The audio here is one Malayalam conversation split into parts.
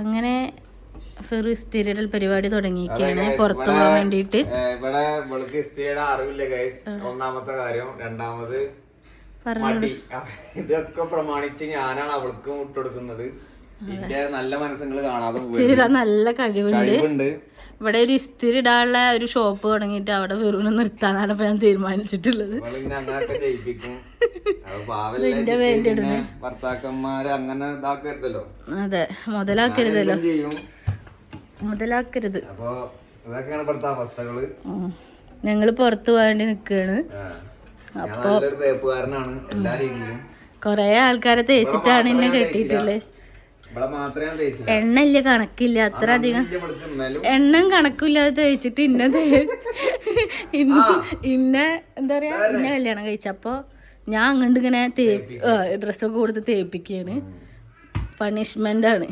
അങ്ങനെ ഫെറു സ്ഥിരടൽ പരിപാടി തുടങ്ങിയിരിക്കുകയാണ്. പുറത്തു പോകാൻ വേണ്ടിയിട്ട്. ഇവിടെ ഇവൾക്ക് സ്ഥിരയുടെ അറിവില്ല ഗൈസ് ഒന്നാമത്തെ കാര്യം. രണ്ടാമത് മടി. ഇതൊക്കെ പ്രമാണിച്ച് ഞാനാണ് അവൾക്കും മുട്ടെടുക്കുന്നത് നല്ല മനസ്സുകൾ കാണാതെ നല്ല കഴിവുണ്ട്. ഇവിടെ ഒരു ഇസ്തിരി ഇടാനുള്ള ഒരു ഷോപ്പ് തുടങ്ങിയിട്ട് അവിടെ വെറുതെ നിർത്താനാണ് ഇപ്പൊ ഞാൻ തീരുമാനിച്ചിട്ടുള്ളത്. അത് പാവല്ലേ ചിട്ടി ഭർത്താക്കന്മാര് അങ്ങനെ ഇതാക്കരുതല്ലോ. അതെ മുതലാക്കരുതല്ലോ. മുതലാക്കരുത്. ഞങ്ങൾ ഞങ്ങൾ പുറത്തു പോകാണ്ടി നിക്കാണ്. അപ്പൊ കൊറേ ആൾക്കാരെ തേച്ചിട്ടാണ് ഇന്നെ കെട്ടിയിട്ടുള്ളത് എണ്ണ ഇല്ല കണക്കില്ല അത്ര അധികം. എണ്ണം കണക്കില്ലാതെ തേച്ചിട്ട് ഇന്ന ഇന്ന ഇന്ന എന്താ പറയാ ഇന്ന കല്യാണം കഴിച്ചപ്പോ ഞാൻ അങ്ങോട്ട് ഇങ്ങനെ തേപ്പി ഡ്രസ്സൊക്കെ കൊടുത്ത് തേപ്പിക്കുകയാണ്. പണിഷ്മെന്റ് ആണ്.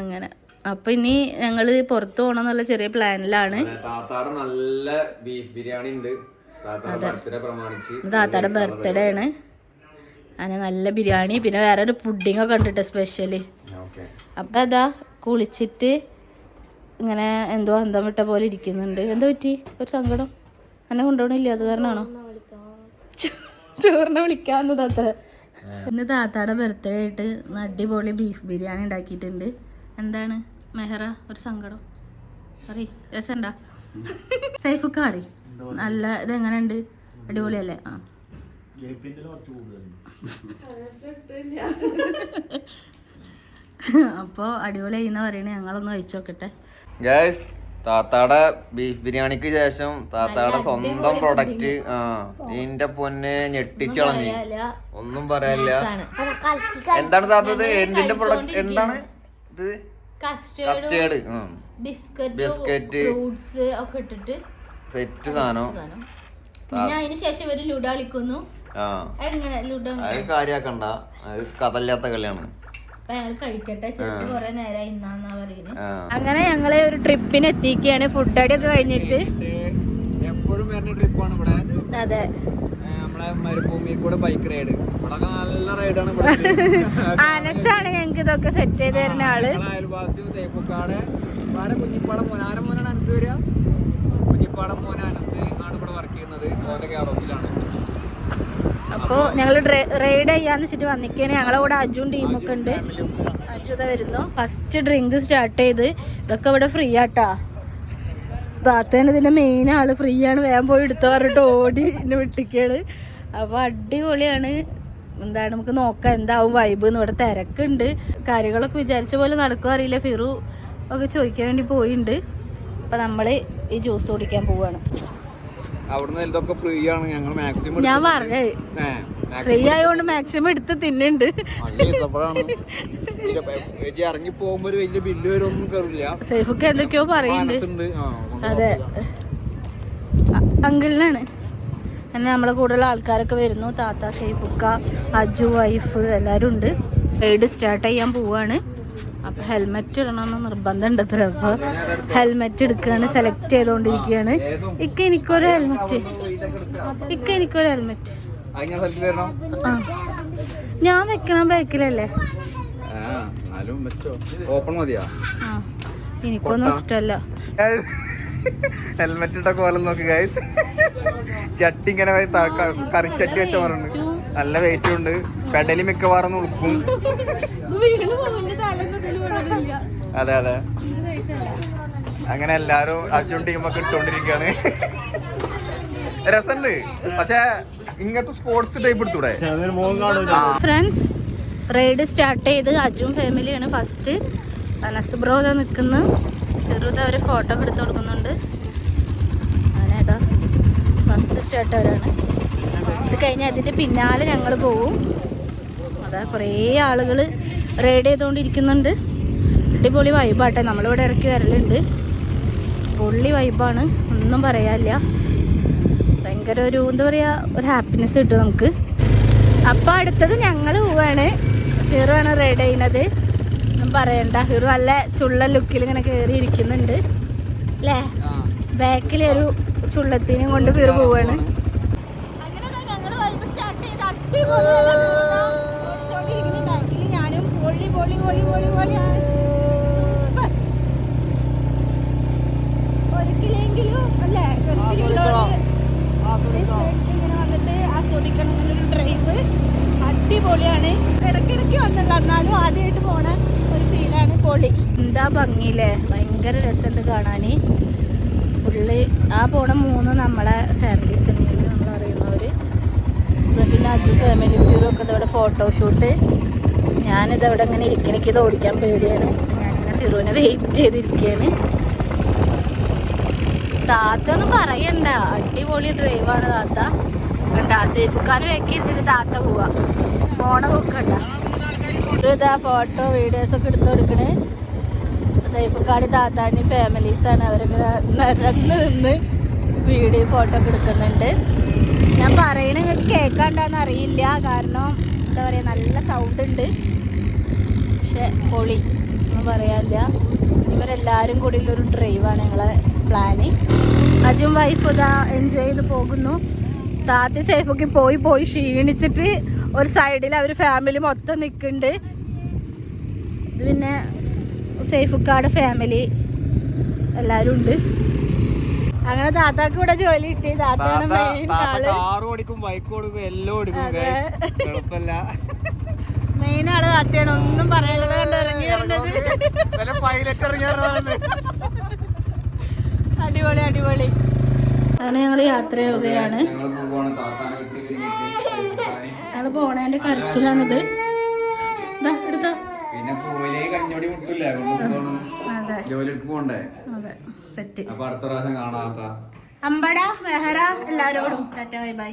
അങ്ങനെ. അപ്പൊ ഇനി ഞങ്ങൾ പുറത്തു പോകണം എന്നുള്ള ചെറിയ പ്ലാനിലാണ്. നല്ല ബീഫ് ബിരിയാണി ഉണ്ട് താത്താടെ ബർത്ത്ഡേ ആണ്. അങ്ങനെ നല്ല ബിരിയാണി പിന്നെ വേറെ ഒരു പുഡിങ്ങൊക്കെ ഒക്കെ ഉണ്ട് കേട്ടോ സ്പെഷ്യൽ ഓക്കെ. അപ്പം അതാ കുളിച്ചിട്ട് ഇങ്ങനെ എന്തോ അന്തം വിട്ട പോലെ ഇരിക്കുന്നുണ്ട്. എന്താ പറ്റി? ഒരു സങ്കടം. എന്നെ കൊണ്ടുപോകണില്ല? അത് കാരണമാണോ ചോ- ചോറിനെ വിളിക്കാവുന്നത് അത്ര. ഇന്ന് താത്താടെ ബർത്ത്ഡേ ആയിട്ട് അടിപൊളി ബീഫ് ബിരിയാണി ഉണ്ടാക്കിയിട്ടുണ്ട്. എന്താണ്? മെഹറ ഒരു സങ്കടം. അറി രസണ്ടാ സൈഫുക്കാറി നല്ല ഇതെങ്ങനെയുണ്ട്? അടിപൊളിയല്ലേ? ആ. അപ്പോൾ അടിപൊളി ചെയ്യുന്ന പറയണേ. ഞങ്ങളൊന്ന് കഴിച്ചു നോക്കട്ടെ. ഗൈസ് താത്താടെ ബീഫ് ബിരിയാണിക്ക് ശേഷം താത്താടെ സ്വന്തം പ്രൊഡക്റ്റ് ആ നിന്റെ പൊന്നെ ഞെട്ടിച്ചളഞ്ഞു ഒന്നും പറയാനില്ല. എന്താണ് താത്തത് എന്തിന്റെ പ്രൊഡക്റ്റ് എന്താണ് ഇത്? കസ്റ്റേർഡ് ബിസ്ക്കറ്റ് ബിസ്ക്കറ്റ് ഫ്രൂട്ട്സ് ഒക്കെ സെറ്റ് സാധനം. ശേഷം ലുഡ കളിക്കുന്നു. എങ്ങനെ ലുഡ അത് കാര്യാക്കണ്ട. അത് കഥല്ലാത്ത കളിയാണ് അങ്ങനെ ഞങ്ങളെ ഒരു ട്രിപ്പിന് എത്തിക്കുകയാണ് ഫുഡ് അടി ഒക്കെ കഴിഞ്ഞിട്ട് എപ്പോഴും വരുന്ന ട്രിപ്പാണ് ഇവിടെ. അതെ. നമ്മളെ മരുഭൂമി കൂടെ ബൈക്ക് റൈഡ് ഇവിടെ നല്ല റൈഡാണ് അനസാണ് ഞങ്ങൾക്ക് ഇതൊക്കെ സെറ്റ് ചെയ്ത് തരുന്ന ആൾ. അയൽവാസിയും സേഫുക്കാട്. വേറെ കുഞ്ഞിപ്പാടം മോനാരം മോനാണ് അനസ് വരിക? കുഞ്ഞിപ്പാടം മോനാനസ് അനസ്. ആണ് ഇവിടെ വർക്ക് ചെയ്യുന്നത്. ഓന്റെ കെയർ ഓഫിലാണ് അപ്പോൾ ഞങ്ങൾ റൈഡ് ചെയ്യാന്ന് വെച്ചിട്ട് വന്നിക്കാണ്. ഞങ്ങളെ കൂടെ അജുവും ടീമൊക്കെ ഉണ്ട്. അജുത വരുന്നു. ഫസ്റ്റ് ഡ്രിങ്ക് സ്റ്റാർട്ട് ചെയ്ത്. ഇതൊക്കെ ഇവിടെ ഫ്രീ ആട്ടാ. താത്തേണ് ഇതിന്റെ മെയിൻ ആൾ. ഫ്രീ ആണ്. വേഗം പോയി എടുത്തു പറഞ്ഞിട്ട് ഓടി എന്നെ വിട്ടിക്കാണ്. അപ്പൊ അടിപൊളിയാണ്. എന്താണ് നമുക്ക് നോക്കാം. എന്താവും വൈബ് എന്ന് ഇവിടെ തിരക്കുണ്ട്. കാര്യങ്ങളൊക്കെ വിചാരിച്ച പോലെ നടക്കുക അറിയില്ല. ഫിറു ഒക്കെ ചോദിക്കാൻ വേണ്ടി പോയിട്ടുണ്ട് അപ്പൊ നമ്മൾ ഈ ജ്യൂസ് കുടിക്കാൻ പോവാണ്. അവിടുന്ന് ഇതൊക്കെ ഫ്രീ ആണ്. ഞങ്ങൾ മാക്സിമം ഞാൻ പറഞ്ഞേ. ഫ്രീ ആയതുകൊണ്ട് മാക്സിമം എടുത്ത് തിന്നുണ്ട്. ഇറങ്ങി പോകുമ്പോ ഒരു വലിയ ബില്ല് വരൊന്നും കയറില്ല സേഫൊക്കെ എന്തൊക്കെയോ പറയുന്നുണ്ട് അതെ. അങ്കിളിനാണ്. അങ്ങനെ നമ്മളെ കൂടെയുള്ള ആൾക്കാരൊക്കെ വരുന്നു. താത്ത ഷെയ്ഫുക്ക അജു വൈഫ് എല്ലാരും ഉണ്ട്. റൈഡ് സ്റ്റാർട്ട് ചെയ്യാൻ പോവാണ്. അപ്പൊ ഹെൽമെറ്റ് ഇടണമെന്ന് നിർബന്ധം ഉണ്ട് അത്ര. അപ്പൊ ഹെൽമെറ്റ് എടുക്കുകയാണ് സെലക്ട് ചെയ്തുകൊണ്ടിരിക്കുകയാണ്. ഇക്ക എനിക്കൊരു ഹെൽമെറ്റ് ഇക്ക എനിക്കൊരു ഹെൽമെറ്റ് ആ. ഞാൻ വെക്കണ ബാക്കിലല്ലേ? ഓപ്പൺ മതിയാ? എനിക്കൊന്നും ഇഷ്ടമല്ല ഹെൽമെറ്റ് ഇട്ട കോലം നോക്ക് ഗൈസ് ചട്ടി ഇങ്ങനെ കറിച്ചട്ടി വെച്ച പറഞ്ഞു നല്ല വെയിറ്റും ഉണ്ട്. പെടലി മിക്കവാറും ഉളുക്കും. അതെ അതെ. അങ്ങനെ എല്ലാരും അർജുൻ ടീമൊക്കെ ഇട്ടോണ്ടിരിക്കാണ്. രസണ്ട്. പക്ഷെ ഇങ്ങനത്തെ സ്പോർട്സ് ടൈപ്പ് എടുത്തൂടെ? ഫ്രണ്ട്സ് റൈഡ് സ്റ്റാർട്ട് ചെയ്ത് അജും ഫാമിലിയാണ് ഫസ്റ്റ് അനസ് ബ്രോ ഇതാ നിൽക്കുന്നു. ചെറുത് അവർ ഫോട്ടോ ഒക്കെ എടുത്ത് കൊടുക്കുന്നുണ്ട്. അങ്ങനെ ഇതാ ഫസ്റ്റ് സ്റ്റാർട്ട് അവരാണ്. ഇത് കഴിഞ്ഞാൽ അതിന്റെ പിന്നാലെ ഞങ്ങൾ പോവും. അതാ കുറേ ആളുകൾ റൈഡ് ചെയ്തുകൊണ്ടിരിക്കുന്നുണ്ട് അടിപൊളി വൈബാട്ടെ നമ്മളിവിടെ ഇറക്കി വരലുണ്ട് പൊള്ളി വൈബാണ് ഒന്നും പറയാനില്ല ഭയങ്കര ഒരു എന്താ പറയുക ഒരു ഹാപ്പിനെസ് കിട്ടും നമുക്ക് അപ്പോൾ അടുത്തത് ഞങ്ങൾ പോവാണ് റെഡ് റൈഡ് ചെയ്യുന്നത് പറയണ്ട ഹീറോ നല്ല ചുള്ള ലുക്കിൽ ഇങ്ങനെ കയറി ഇരിക്കുന്നുണ്ട് അല്ലേ ബാക്കിൽ ഒരു ചുള്ളത്തിനെയും കൊണ്ട് ഹീറോ പോവാണ് ഞാനും പൊള്ളി പൊള്ളി പൊളി പൊളി പൊളി ആ. സൂപ്പർ. ഒരിക്കലെങ്കിലും അല്ലേ ഗൾഫിലുള്ളവര് ഈ സ്ഥലത്ത് ഇങ്ങനെ വന്നിട്ട് ആസ്വദിക്കണം ഇങ്ങനെ ഒരു ഡ്രൈവ് അടിപൊളിയാണ്. ഇടയ്ക്കിടയ്ക്ക് വന്നില്ല എന്നാലും ആദ്യമായിട്ട് പോണ ഒരു ഫീലാണ് പൊളി. എന്താ ഭംഗിയില്ലേ? ഭയങ്കര രസമുണ്ട് കാണാൻ പുള്ളി ആ പോണ മൂന്ന് നമ്മളെ ഫാമിലീസ് തന്നെയാണ് നമ്മൾ അറിയുന്നവർ പിന്നെ അജു ഫാമിലി ഒക്കെ ഇതവിടെ ഫോട്ടോഷൂട്ട് ഞാനിത് അവിടെ ഇങ്ങനെ ഇരിക്കണം എനിക്കിത് ഓടിക്കാൻ പേടിയാണ്. ഞാനിങ്ങനെ ഫിറുവിനെ വെയിറ്റ് ചെയ്തിരിക്കുകയാണ് താത്ത ഒന്നും പറയണ്ട. അടിപൊളി ഡ്രൈവാണ് താത്ത. കണ്ട സേഫുക്കാൻ വെക്കിരുന്നിട്ട് താത്ത പോവാ. ഫോണ പോക്കണ്ട ഇതാ ഫോട്ടോ വീഡിയോസ് ഒക്കെ എടുത്തു കൊടുക്കണേ. സൈഫുക്കാടി താത്താടി ഫാമിലീസാണ് അവരൊക്കെ നിരന്ന് നിന്ന് വീഡിയോ ഫോട്ടോ ഒക്കെ എടുക്കുന്നുണ്ട്. ഞാൻ പറയണ കേൾക്കാണ്ടെന്ന് അറിയില്ല. കാരണം എന്താ പറയുക നല്ല സൗണ്ട് ഉണ്ട്. പക്ഷെ പൊളി. ഒന്നും പറയാനില്ല. ഇവരെല്ലാവരും കൂടി ഒരു ഡ്രൈവാണ് ഞങ്ങളെ പ്ലാന് അജും വൈഫ് ഇതാ എൻജോയ് ചെയ്ത് പോകുന്നു. താത്തി സേഫൊക്കെ പോയി പോയി ക്ഷീണിച്ചിട്ട് ഒരു സൈഡിൽ അവർ ഫാമിലി മൊത്തം നിൽക്കുന്നുണ്ട് ഇത് പിന്നെ സേഫുക്കാട് ഫാമിലി എല്ലാവരും ഉണ്ട്. അങ്ങനെ താത്താക്ക് ഇവിടെ ജോലി കിട്ടി. താത്തയാണ് മെയിൻ ആൾ. കാർ ഓടിക്കും ബൈക്ക് ഓടിക്കും എല്ലാം ഓടിക്കും അതെ. guys. മെയിൻ ആൾ താത്തയാണ്. ഒന്നും പറയാനുള്ളത് കണ്ട് ഇറങ്ങി അടിപൊളി അടിപൊളി. അങ്ങനെ ഞങ്ങൾ യാത്ര ചെയ്യുകയാണ് ഞങ്ങൾ പോണേന്റെ കരച്ചിലാണിത്. എടുത്തോ. പിന്നെ കഞ്ഞോടി മുട്ടില്ല? ജോലിക്ക് പോണ്ടേ? അതെ സെറ്റ്. അപ്പൊ അടുത്ത പ്രാവശ്യം കാണാത്ത അമ്പട മെഹറ എല്ലാരോടും ടാറ്റ ബൈ ബൈ.